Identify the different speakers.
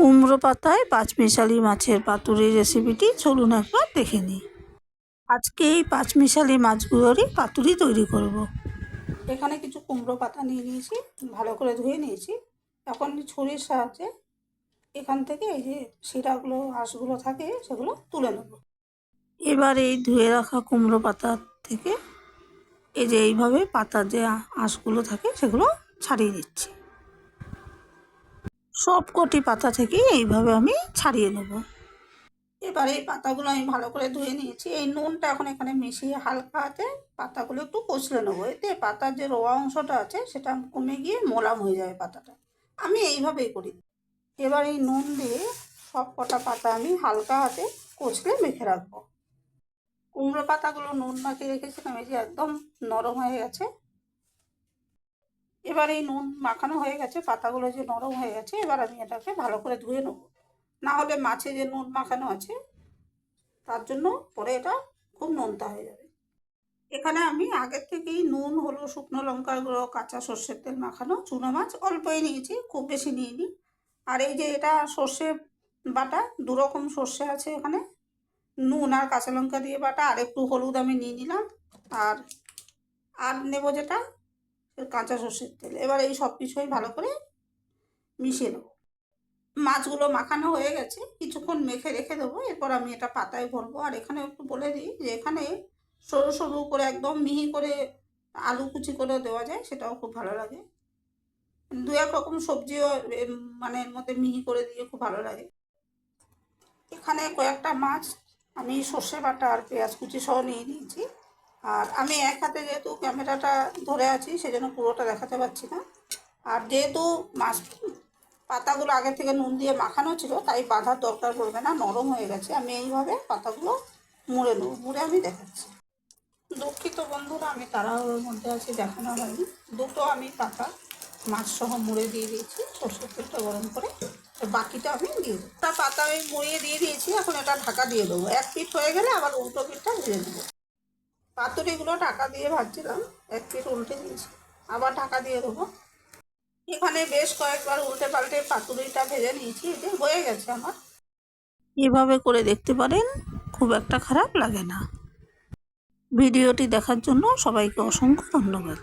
Speaker 1: কুমড়ো পাতায় পাঁচমিশালি মাছের পাতুরির রেসিপিটি চলুন একবার দেখে নিই। আজকে এই পাঁচমিশালি মাছগুলোরই পাতুরি তৈরি করব। এখানে কিছু কুমড়ো পাতা নিয়ে নিয়েছি, ভালো করে ধুয়ে নিয়েছি। এখন ছুরির সাহায্যে এখান থেকে এই যে শিরাগুলো, আঁশগুলো থাকে, সেগুলো তুলে নেব। এবার এই ধুয়ে রাখা কুমড়ো পাতা থেকে এই যে এইভাবে পাতার যে আঁশগুলো থাকে, সেগুলো ছাড়িয়ে দিচ্ছি সব কটি পাতা থেকে এইভাবে আমি ছাড়িয়ে নেব। এবার এই পাতাগুলো আমি ভালো করে ধুয়ে নিয়েছি। এই নুনটা এখন এখানে মিশিয়ে হালকা হাতে পাতাগুলো একটু কষলে নেব। এতে পাতার যে রোয়া অংশটা আছে, সেটা কমে গিয়ে মোলাম হয়ে যাবে পাতাটা। আমি এইভাবেই করি। এবার এই নুন দিয়ে সব কটা পাতা আমি হালকা হাতে কষলে মেখে রাখব। কুমড়ো পাতাগুলো নুন মাখিয়ে রেখেছিলাম, এই যে একদম নরম হয়ে গেছে। এবার এই নুন মাখানো হয়ে গেছে, পাতাগুলো যে নরম হয়ে গেছে, এবার আমি এটাকে ভালো করে ধুয়ে নেব। না হলে মাছে যে নুন মাখানো আছে, তার জন্য পরে এটা খুব নোনতা হয়ে যাবে। এখানে আমি আগের থেকেই নুন হলো শুকনো লঙ্কার গুঁড়ো, কাঁচা সর্ষের তেল মাখানো চুনো মাছ অল্পই নিয়েছি, খুব বেশি নিইনি। আর এই যে এটা সর্ষে বাটা দু রকম সর্ষে আছে এখানে। নুন আর কাঁচা লঙ্কা দিয়ে বাটা আর একটু হলুদ আমি নিয়ে নিলাম। আর আর নেব যেটা কাঁচা সর্ষের তেল। এবার এই সব কিছুই ভালো করে মিশিয়ে নেব। মাছগুলো মাখানো হয়ে গেছে। কিছুক্ষণ মেখে রেখে দেবো। এরপর আমি এটা পাতায় ভরবো। আর এখানে একটু বলে দিই যে এখানে সরু সরু করে একদম মিহি করে আলু কুচি করে দেওয়া যায়, সেটাও খুব ভালো লাগে। দু এক রকম সবজিও মানে এর মধ্যে মিহি করে দিয়ে খুব ভালো লাগে। এখানে কয়েকটা মাছ আমি সর্ষে বাটা আর পেঁয়াজ কুচি সহ নিয়ে নিয়েছি। আর আমি এক হাতে যেহেতু ক্যামেরাটা ধরে আছি, সেজন্য পুরোটা দেখাতে পারছি না। আর যেহেতু মাছ পাতাগুলো আগে থেকে নুন দিয়ে মাখানো ছিল, তাই বাঁধার দরকার পড়বে না, নরম হয়ে গেছে। আমি এইভাবে পাতাগুলো মুড়ে নেব, মুড়ে আমি দেখাচ্ছি। দুঃখিত বন্ধুরা, আমি তাড়াহুড়োর মধ্যে আছি, দেখানো হয়নি। দুটো আমি পাতা মাছ সহ মুড়ে দিয়ে দিয়েছি, সর্ষের তেলটা গরম করে বাকিটা আমি দিয়ে দেবো। পাতা আমি মুড়িয়ে দিয়ে দিয়েছি, এখন এটা ঢাকা দিয়ে দেবো। এক পিঠ হয়ে গেলে আবার উল্টো পিঠটা ভেজে দেবো পাতুরিগুলো ঢাকা দিয়ে ভাজছিলাম এক পিঠ উল্টে দিয়েছি আবার ঢাকা দিয়ে দেবো। এখানে বেশ কয়েকবার উল্টে পাল্টে পাতুরিটা ভেজে নিয়েছি এতে হয়ে গেছে আমার। এভাবে করে দেখতে পারেন, খুব একটা খারাপ লাগে না। ভিডিওটি দেখার জন্য সবাইকে অসংখ্য ধন্যবাদ।